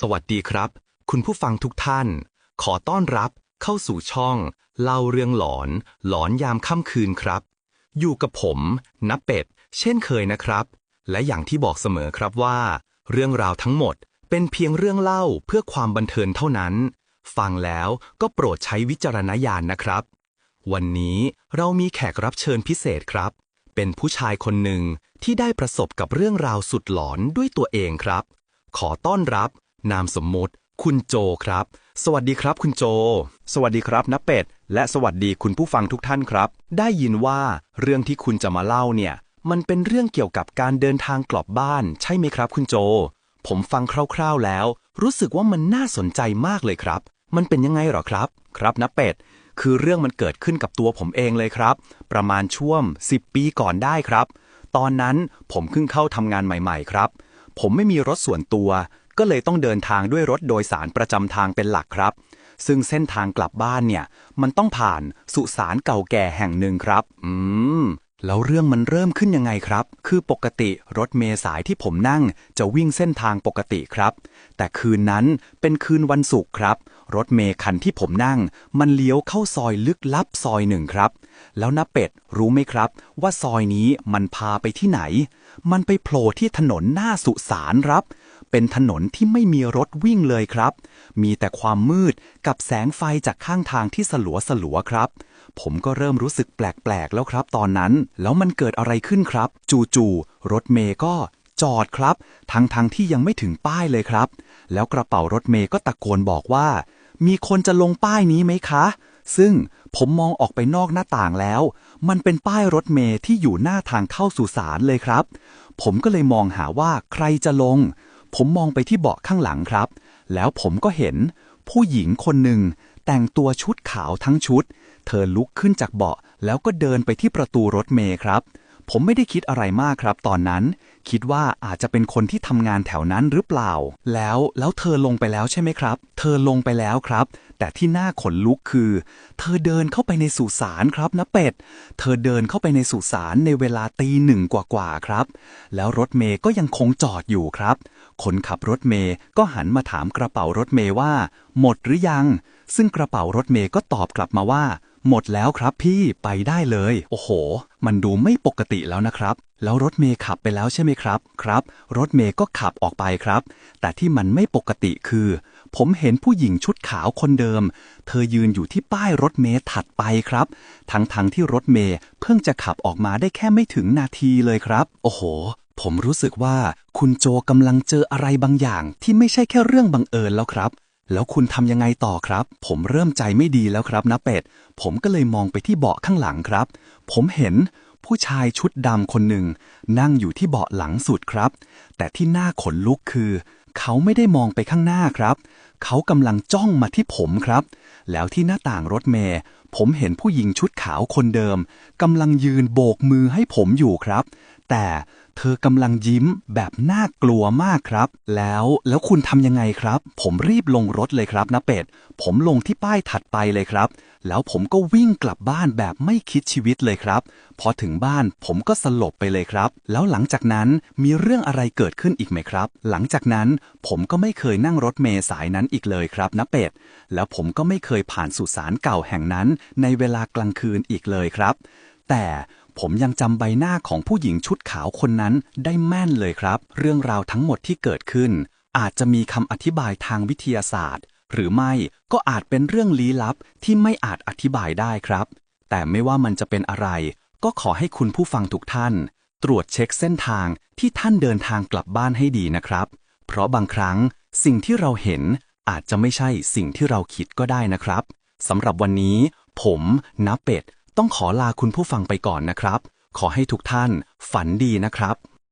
สวัสดีครับ คุณผู้ฟังทุกท่าน ขอต้อนรับเข้าสู่ช่อง เล่าเรื่องหลอน หลอนยามค่ำคืนครับ อยู่กับผมนับเป็ด เช่นเคยนะครับ และอย่างที่บอกเสมอครับว่า เรื่องราวทั้งหมดเป็นเพียงเรื่องเล่าเพื่อความบันเทิงเท่านั้น ฟังแล้วก็โปรดใช้วิจารณญาณนะครับ วันนี้เรามีแขกรับเชิญพิเศษครับ เป็นผู้ชายคนหนึ่งที่ได้ประสบกับเรื่องราวสุดหลอนด้วยตัวเองครับ ขอต้อนรับ นามสมมุติ คุณโจครับ สวัสดีครับคุณโจ สวัสดีครับนเป็ด และสวัสดีคุณผู้ฟังทุกท่านครับ ได้ยินว่าเรื่องที่คุณจะมาเล่าเนี่ย มันเป็นเรื่องเกี่ยวกับการเดินทางกลับบ้าน ใช่ไหมครับ คุณโจ ผมฟังคร่าวๆแล้ว รู้สึกว่ามันน่าสนใจมากเลยครับ มันเป็นยังไงหรอครับ ครับนเป็ดคือเรื่องมันเกิดขึ้นกับตัวผมเองเลยครับ ประมาณช่วง 10 ปีก่อนได้ครับ ตอนนั้นผมเพิ่งเข้าทำงานใหม่ ๆ ครับ ผมไม่มีรถส่วนตัว ก็เลยต้องเดินทางด้วยรถโดยสารประจำทางเป็นหลักครับ ซึ่งเส้นทางกลับบ้านเนี่ย มันต้องผ่านสุสานเก่าแก่แห่งหนึ่งครับ อืม แล้วเรื่องมันเริ่มขึ้นยังไงครับ คือปกติรถเมล์สายที่ผมนั่งจะวิ่งเส้นทางปกติครับ แต่คืนนั้นเป็นคืนวันศุกร์ครับ รถเมล์คันที่ผมนั่ง มันเลี้ยวเข้าซอยลึกลับซอยหนึ่งครับ แล้วน้าเป็ดรู้ไหมครับ ว่าซอยนี้มันพาไปที่ไหน มันไปโผล่ที่ถนนหน้าสุสานครับ เป็นถนนที่ไม่มีรถวิ่งเลยครับ มีแต่ความมืดกับแสงไฟจากข้างทางที่สลัวสลัวๆครับ ผมก็เริ่มรู้สึกแปลกๆแล้วครับ ตอนนั้น แล้วมันเกิดอะไรขึ้นครับ จู่ๆรถเมย์ก็จอดครับ ทั้งๆทที่ยังไม่ถึงป้ายเลยครับ แล้วกระเป๋ารถเมย์ก็ตะโกนบอกว่า มีคนจะลงป้ายนี้ไหมคะ ซึ่งผมมองออกไปนอกหน้าต่างแล้ว มันเป็นป้ายรถเมย์ที่อยู่หน้าทางเข้าสุสานเลยครับ ผมก็เลยมองหาว่าใครจะลง ผมมองไปที่เบาะข้างหลังครับ แล้วผมก็เห็นผู้หญิงคนหนึ่งแต่งตัวชุดขาวทั้งชุด เธอลุกขึ้นจากเบาะ แล้วก็เดินไปที่ประตูรถเมย์ครับ ผมไม่ได้คิดอะไรมากครับ ตอนนั้น คิดว่าอาจจะเป็นคนที่ทำงานแถวนั้นหรือเปล่า แล้วแล้วเธอลงไปแล้วใช่ไหมครับ เธอลงไปแล้วครับ แต่ที่น่าขนลุกคือ เธอเดินเข้าไปในสุสานครับนะเป็ด เธอเดินเข้าไปในสุสานในเวลาตีหนึ่งกว่าๆครับ แล้วรถเมย์ก็ยังคงจอดอยู่ครับ คนขับรถเมย์ก็หันมาถามกระเป๋ารถเมย์ว่า หมดหรือยัง ซึ่งกระเป๋ารถเมย์ก็ตอบกลับมาว่า หมดแล้วครับพี่ไปได้เลย โอ้โห มันดูไม่ปกติแล้วนะครับ แล้วรถเมย์ขับไปแล้วใช่ไหมครับ ครับ รถเมย์ก็ขับออกไปครับ แต่ที่มันไม่ปกติคือ ผมเห็นผู้หญิงชุดขาวคนเดิม เธอยืนอยู่ที่ป้ายรถเมย์ถัดไปครับ ทั้งๆทที่รถเมย์เพิ่งจะขับออกมาได้แค่ไม่ถึงนาทีเลยครับ โอ้โห ผมรู้สึกว่าคุณโจกำลังเจออะไรบางอย่าง ที่ไม่ใช่แค่เรื่องบังเอิญแล้วครับ แล้วคุณทำยังไงต่อครับ ผมเริ่มใจไม่ดีแล้วครับนะเป็ด ผมก็เลยมองไปที่เบาะข้างหลังครับ ผมเห็นผู้ชายชุดดำคนหนึ่ง นั่งอยู่ที่เบาะหลังสุดครับ แต่ที่หน่าขนลุกคือ เขาไม่ได้มองไปข้างหน้าครับ เขากำลังจ้องมาที่ผมครับ แล้วที่หน้าต่างรถเมย์ ผมเห็นผู้หญิงชุดขาวคนเดิมกำลังยืนโบกมือให้ผมอยู่ครับ แต่เธอกำลังยิ้มแบบน่ากลัวมากครับ แล้วแล้วคุณทำยังไงครับ ผมรีบลงรถเลยครับนะเป็ด ผมลงที่ป้ายถัดไปเลยครับ แล้วผมก็วิ่งกลับบ้านแบบไม่คิดชีวิตเลยครับ พอถึงบ้านผมก็สลบไปเลยครับ แล้วหลังจากนั้นมีเรื่องอะไรเกิดขึ้นอีกไหมครับ หลังจากนั้นผมก็ไม่เคยนั่งรถเมล์สายนั้นอีกเลยครับนะเป็ด แล้วผมก็ไม่เคยผ่านสุสานเก่าแห่งนั้นในเวลากลางคืนอีกเลยครับ แต่ผมยังจำใบหน้าของผู้หญิงชุดขาวคนนั้นได้แม่นเลยครับ เรื่องราวทั้งหมดที่เกิดขึ้น อาจจะมีคำอธิบายทางวิทยาศาสตร์ หรือไม่ก็อาจเป็นเรื่องลี้ลับที่ไม่อาจอธิบายได้ครับ แต่ไม่ว่ามันจะเป็นอะไร ก็ขอให้คุณผู้ฟังทุกท่าน ตรวจเช็คเส้นทางที่ท่านเดินทางกลับบ้านให้ดีนะครับ เพราะบางครั้งสิ่งที่เราเห็นอาจจะไม่ใช่สิ่งที่เราคิดก็ได้นะครับสำหรับวันนี้ ผมนับเป็ด ต้องขอลาคุณผู้ฟังไปก่อนนะครับ ขอให้ทุกท่านฝันดีนะครับ